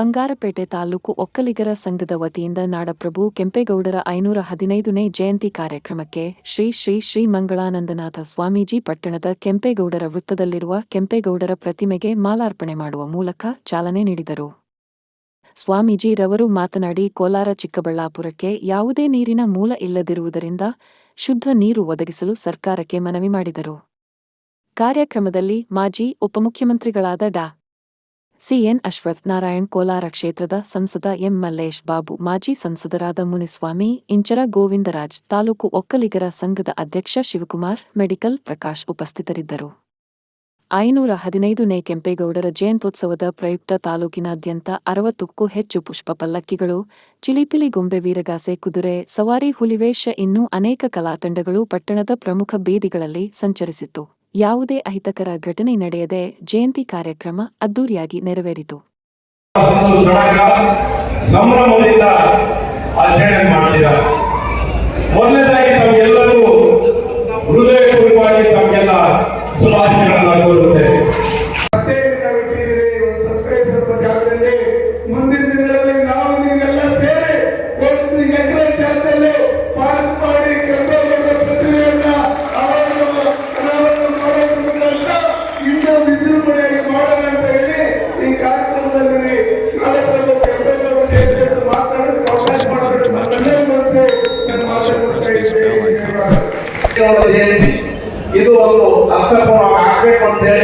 ಬಂಗಾರಪೇಟೆ ತಾಲೂಕು ಒಕ್ಕಲಿಗರ ಸಂಘದ ವತಿಯಿಂದ ನಾಡಪ್ರಭು ಕೆಂಪೇಗೌಡರ ಐನೂರ ಹದಿನೈದನೇ ಜಯಂತಿ ಕಾರ್ಯಕ್ರಮಕ್ಕೆ ಶ್ರೀ ಶ್ರೀ ಶ್ರೀ ಮಂಗಳಾನಂದನಾಥ ಸ್ವಾಮೀಜಿ ಪಟ್ಟಣದ ಕೆಂಪೇಗೌಡರ ವೃತ್ತದಲ್ಲಿರುವ ಕೆಂಪೇಗೌಡರ ಪ್ರತಿಮೆಗೆ ಮಾಲಾರ್ಪಣೆ ಮಾಡುವ ಮೂಲಕ ಚಾಲನೆ ನೀಡಿದರು. ಸ್ವಾಮೀಜಿ ರವರು ಮಾತನಾಡಿ, ಕೋಲಾರ ಚಿಕ್ಕಬಳ್ಳಾಪುರಕ್ಕೆ ಯಾವುದೇ ನೀರಿನ ಮೂಲ ಇಲ್ಲದಿರುವುದರಿಂದ ಶುದ್ಧ ನೀರು ಒದಗಿಸಲು ಸರ್ಕಾರಕ್ಕೆ ಮನವಿ ಮಾಡಿದರು. ಕಾರ್ಯಕ್ರಮದಲ್ಲಿ ಮಾಜಿ ಉಪಮುಖ್ಯಮಂತ್ರಿಗಳಾದ ಡಾ. ಸಿಎನ್ ಅಶ್ವಥ್ ನಾರಾಯಣ್ ಕೋಲಾರ ಕ್ಷೇತ್ರದ ಸಂಸದ ಎಂ ಮಲ್ಲೇಶ್ ಬಾಬು, ಮಾಜಿ ಸಂಸದರಾದ ಮುನಿಸ್ವಾಮಿ, ಇಂಚರ ಗೋವಿಂದರಾಜ್, ತಾಲೂಕು ಒಕ್ಕಲಿಗರ ಸಂಘದ ಅಧ್ಯಕ್ಷ ಶಿವಕುಮಾರ್, ಮೆಡಿಕಲ್ ಪ್ರಕಾಶ್ ಉಪಸ್ಥಿತರಿದ್ದರು. ಐನೂರ ಹದಿನೈದನೇ ಕೆಂಪೇಗೌಡರ ಜಯಂತ್ಯೋತ್ಸವದ ಪ್ರಯುಕ್ತ ತಾಲೂಕಿನಾದ್ಯಂತ ಅರವತ್ತಕ್ಕೂ ಹೆಚ್ಚು ಪುಷ್ಪ ಪಲ್ಲಕ್ಕಿಗಳು ಚಿಲಿಪಿಲಿ ಗೊಂಬೆ ವೀರಗಾಸೆ ಕುದುರೆ, ಸವಾರಿ ಹುಲಿವೇಶ ಇನ್ನೂ ಅನೇಕ ಕಲಾತಂಡಗಳು ಪಟ್ಟಣದ ಪ್ರಮುಖ ಬೀದಿಗಳಲ್ಲಿ ಸಂಚರಿಸಿತು ಯಾವುದೇ ಅಹಿತಕರ ಘಟನೆ ನಡೆಯದೆ ಜಯಂತಿ ಕಾರ್ಯಕ್ರಮ ಅದ್ದೂರಿಯಾಗಿ ನೆರವೇರಿತು. ಸಂಭ್ರಮದಿಂದ ಆಚರಣೆ ಮಾಡ್ತಿದ್ದಾರೆ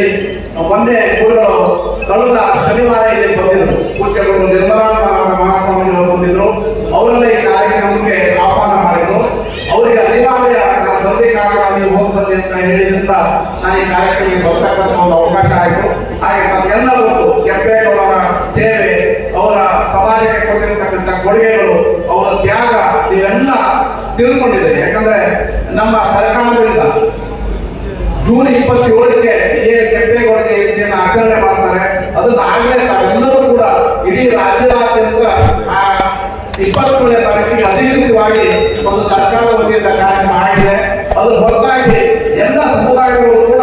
ಆಗಬೇಕು ಒಂದೇ ಗುರುಗಳು ಕಳೆದ ಶನಿವಾರ ಇಲ್ಲಿ ಬಂದಿದ್ರು. ಪೂಜ್ಯಗಳು ನಿರ್ಮಲಾನಂದ ಮಹಾಸ್ವಾಮಿಗಳು ಬಂದಿದ್ರು. ಅವರನ್ನ ಈ ಕಾರ್ಯಕ್ರಮಕ್ಕೆ ಆಹ್ವಾನ ಮಾಡಿದ್ರು. ಅವರಿಗೆ ಅನಿವಾರ್ಯ ನನ್ನ ತಂದೆ ಕಾರಣ ನೀವು ಹೋಗ್ಸಲ್ಲಿ ಅಂತ ಹೇಳಿದಂತ ನಾನು ಈ ಕಾರ್ಯಕ್ರಮಕ್ಕೆ ಬರ್ತಕ್ಕಂಥ ಒಂದು ಅವಕಾಶ ಆಯಿತು. ಹಾಗೆ ತಮಗೆಲ್ಲ ಗೊತ್ತು ಕೆಂಪೇಗೌಡರ ಸೇವೆ, ಅವರ ಸಮಾಜಕ್ಕೆ ಕೊಟ್ಟಿರ್ತಕ್ಕಂಥ ಕೊಡುಗೆಗಳು, ಅವರ ತ್ಯಾಗ ಇವೆಲ್ಲ ತಿಳ್ಕೊಂಡಿದೆ ಯಾಕಂದ್ರೆ ನಮ್ಮ ಸರ್ಕಾರದಿಂದ ಜೂನ್ ಇಪ್ಪತ್ತೇಳಕ್ಕೆ ಏನು ಕೆಂಪೇಗೌಡರಿಗೆ ಜಯಂತಿಯನ್ನು ಆಚರಣೆ ಮಾಡ್ತಾರೆ. ಅದನ್ನ ಆಗಲೇ ತಾವೆಲ್ಲರೂ ಕೂಡ ಇಡೀ ರಾಜ್ಯದಾದ್ಯಂತ ಆ ಇಪ್ಪತ್ತೇಳನೇ ತಾರೀಕಿಗೆ ಅಧಿಕೃತವಾಗಿ ಒಂದು ಸರ್ಕಾರ ವತಿಯಿಂದ ಕಾರ್ಯಕ್ರಮ ಆಗಿದೆ. ಅದ್ರ ಹೊರತಾಗಿ ಎಲ್ಲ ಸಮುದಾಯಗಳು ಕೂಡ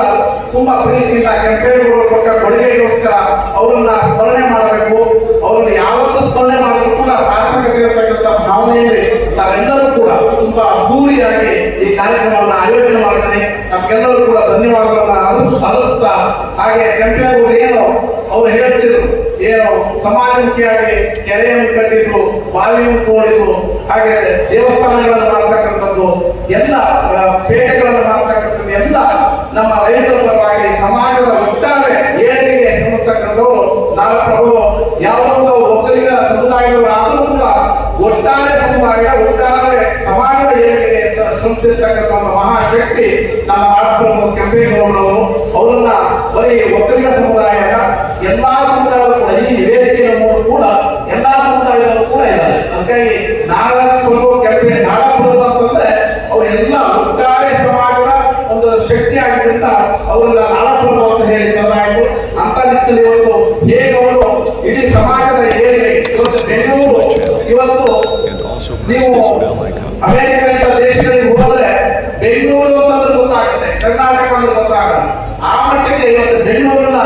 ತುಂಬಾ ಪ್ರೀತಿಯಿಂದ ಕೆಂಪೇಗೌಡರು ಕೊಟ್ಟ ಕೊಡುಗೆಗೋಸ್ಕರ ಅವರನ್ನ ಸ್ಮರಣೆ ಮಾಡಬೇಕು ಅವರನ್ನ ಯಾವತ್ತೂ ಸ್ಮರಣೆ ಮಾಡಿದ್ರು ಕೂಡ ಸಾರ್ಥಕತೆ ಇರತಕ್ಕಂಥ ಭಾವನೆಯಲ್ಲಿ ತಾವೆಲ್ಲರೂ ಕೂಡ ತುಂಬಾ ಅದ್ದೂರಿಯಾಗಿ ಈ ಕಾರ್ಯಕ್ರಮವನ್ನು ಆಯೋಜನೆ ಮಾಡಿದ್ದಾರೆ ನಮ್ಗೆಲ್ಲರೂ ಕೂಡ ಧನ್ಯವಾದಗಳನ್ನ ಅರ್ಪಿಸ್ ಅರ್ಪಿಸ್ತಾ ಕೆಂಪೇಗೌಡರು ಏನು? ಅವ್ರು ಹೇಳ್ತಿದ್ರು ಏನು? ಸಮಾಜಮುಖಿಯಾಗಿ ಕೆರೆಯನ್ನು ಕಟ್ಟಿಸು, ಬಾವಿಯನ್ನು ತೋಡಿಸು ಹಾಗೆ ದೇವಸ್ಥಾನಗಳನ್ನು ಮಾಡತಕ್ಕಂಥದ್ದು, ಎಲ್ಲ ಪೇಟೆಗಳನ್ನು ಮಾಡತಕ್ಕಂಥದ್ದು, ಎಲ್ಲ ನಮ್ಮ ರೈತರ ಪರವಾಗಿ ಸಮಾಜದ ಒಟ್ಟಾರೆ ಏಳಿಗೆ ಶ್ರಮಿಸ್ತಕ್ಕಂಥವ್ರು ನಾವು ಪ್ರಭು ಯಾವುದೋ ಒಕ್ಕಲಿಗ ಸಮುದಾಯದವರಾದರೂ ಕೂಡ ಒಟ್ಟಾರೆ ಸಮುದಾಯ, ಒಟ್ಟಾರೆ ಸಮಾಜದ ಏಳಿಗೆ ಶ್ರಮಿಸಿರ್ತಕ್ಕಂಥ ಮಹಾಶಕ್ತಿ ನಮ್ಮ ನಾಡಪ್ರಭು ಕೆಂಪೇಗೌಡರವರು ಅವರನ್ನ ಬರೀ ಒಕ್ಕಲಿಗ ಸಮುದಾಯ ಎಲ್ಲಾ ಸಮುದಾಯಗಳು ಕೂಡ, ಈ ವೇದಿಕೆಯ ಮೂಲಕ ಕೂಡ ಎಲ್ಲಾ ಸಮುದಾಯಗಳು ಕೂಡ ಇದ್ದಾರೆ ಅದಕ್ಕಾಗಿ ನಾಡಪ್ರಭು ಕೆಂಪೆ ನಾಡಪ್ರಭು ಅಂತಂದ್ರೆ ಅವರೆಲ್ಲ ಒಟ್ಟಾರೆ ಸಮಾಜದ ಒಂದು ಶಕ್ತಿ ಆಗಿದ್ದರಿಂದ ಅವರನ್ನ ನಾಡಪ್ರಭು ಅಂತ ಹೇಳಿ ಕರೆದಾಯಿತು ಅಂತ ನಿಟ್ಟಿನಲ್ಲಿ ಇವತ್ತು ಹೇಗೆ ಅವರು ಇಡೀ ಸಮಾಜದ ಹೇಗೆ ಇವತ್ತು ಬೆಂಗಳೂರು, ಇವತ್ತು ನೀವು this bell icon. ಅಮೆರಿಕ ದೇಶಗಳಿಗೆ ಹೋದ್ರೆ ಬೆಂಗಳೂರು ಅಂತಂದ್ರೆ ಗೊತ್ತಾಗುತ್ತೆ, ಕರ್ನಾಟಕ ಅಂದ್ರೆ ಗೊತ್ತಾಗಲ್ಲ ಮಟ್ಟಕ್ಕೆ ಇವತ್ತು ಬೆಂಗಳೂರನ್ನ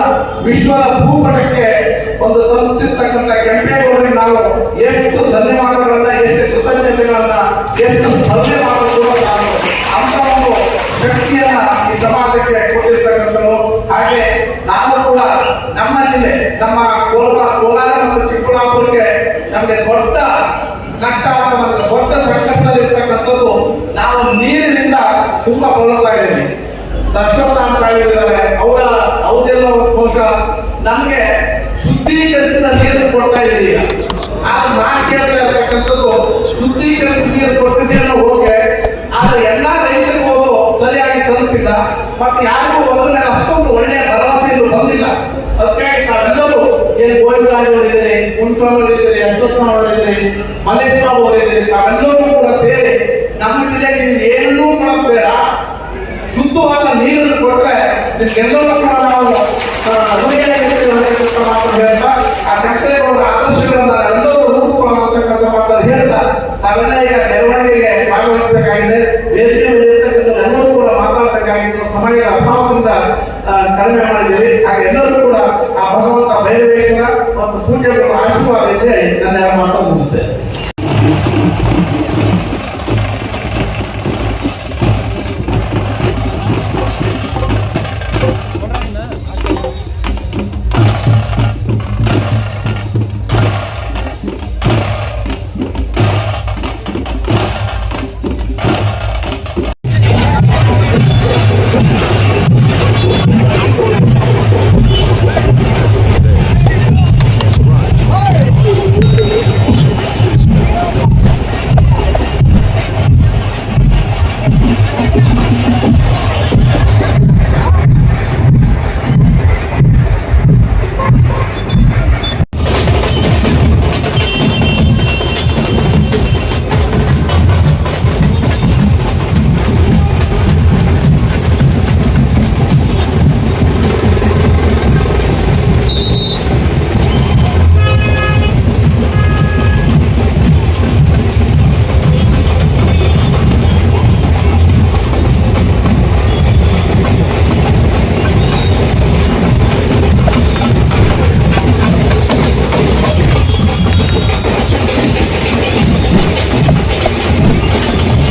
ವಿಶ್ವದ ಭೂಪಟಕ್ಕೆ ಒಂದು ತಲುಪಿಸಿರ್ತಕ್ಕಂಥ ಕೆಂಪೇಗೌಡರಿಗೆ ನಾವು ಎಷ್ಟು ಧನ್ಯವಾದಗಳನ್ನ, ಎಷ್ಟು ಕೃತಜ್ಞತೆಗಳನ್ನ, ಎಷ್ಟು ಮಾಡಬೇಕು ನಾನು ಅಂತ ಒಂದು ಶಕ್ತಿಯನ್ನ ಈ ಸಮಾಜಕ್ಕೆ ಕೊಟ್ಟಿರ್ತಕ್ಕಂಥವು ಹಾಗೆ ನಾವು ಕೂಡ ನಮ್ಮ ಜಿಲ್ಲೆ, ನಮ್ಮ ಕೋಲಾರ ಕೋಲಾರ ಮತ್ತು ಚಿಕ್ಕಬಳ್ಳಾಪುರಕ್ಕೆ ನಮಗೆ ದೊಡ್ಡ ಕಷ್ಟ ದೊಡ್ಡ ಸಂಕಷ್ಟದಲ್ಲಿ ಇರ್ತಕ್ಕಂಥದ್ದು ನಾವು ನೀರಿನಿಂದ ತುಂಬಾ ಕೊಲ್ಲುತ್ತಾ ಇದ್ದೀವಿ. ದರ್ಶನಾಥ ಸಾಹಿಬಿದ್ದಾರೆ ಅವರ ಅವರೆಲ್ಲ ಬಹುಶಃ ನಮಗೆ ಶುದ್ಧೀಕರಿಸಿದ ನೀರು ಕೊಡ್ತಾ ಇದ್ದೀವಿ. ಆ ನಾನು ಕೇಳ್ತಾ ಶುದ್ಧೀಕರಿಸಿದ ನೀರು ಕೊಟ್ಟಿದ್ದೇನೋ ಹೋಗಿ ಆದ್ರೆ ಎಲ್ಲಾ ರೈತರಿಗೂ ಸರಿಯಾಗಿ ತಲುಪಿಲ್ಲ. ಮತ್ತೆ ಯಾರಿಗೂ ಅದನ್ನ ಅಷ್ಟೊಂದು ಒಳ್ಳೆಯ ಭರವಸೆ ಇನ್ನು ಬಂದಿಲ್ಲ. ಅದಕ್ಕಾಗಿ ನಾವೆಲ್ಲರೂ ಏನು ಗೋವಿಂದರಾಜ್ ಅವರಿದ್ದೀರಿ ಮುನ್ಸ್ವಾಮಿ ಅವರಿದ್ದೀರಿ ಅಶ್ವತ್ಥ ಅವರಿದ್ದೀರಿ ಮಲ್ಲೇಶ್ ಬಾಬು ಅವರಿದ್ದೀರಿ ತಾವೆಲ್ಲರೂ ಕೂಡ ಸೇರಿ ನಮ್ಮ ಜಿಲ್ಲೆಗೆ ಏನನ್ನೂ ಕೊಡಬೇಡ ನಿಮ್ಗೆಲ್ಲರೂ ಕೂಡ ನಾವು ಮಾಡ್ಕೊಂಡು ಹೇಳ್ತಾ ಆ ಕಟ್ಟೆಗಳ ಆದರ್ಶಗಳನ್ನ ಎಲ್ಲರೂ ರೂಪಿಸ್ಕೊಳ್ಳೋಣ ಅಂತಕ್ಕಂಥ ಮಾತನ್ನು ಹೇಳ್ತಾ ನಾವೆಲ್ಲ ಈಗ ಮೆರವಣಿಗೆಗೆ ಎಲ್ಲರೂ ಕೂಡ ಮಾತಾಡಬೇಕಾಗಿದ್ದು ಸಮಯದ ಅಭಾವದಿಂದ ಕಡಿಮೆ ಮಾಡಿದ್ದೀವಿ ಹಾಗೆ ಎಲ್ಲರೂ ಕೂಡ ಆ ಭಗವಂತ ಬೇರೆ ಬಸವೇಶ್ವರ ಮತ್ತು ಪೂಜೆಗಳ ಆಶೀರ್ವಾದ ಇದ್ರೆ ನನ್ನ ಮಾತನ್ನು ಮುಗಿಸ್ತೇನೆ.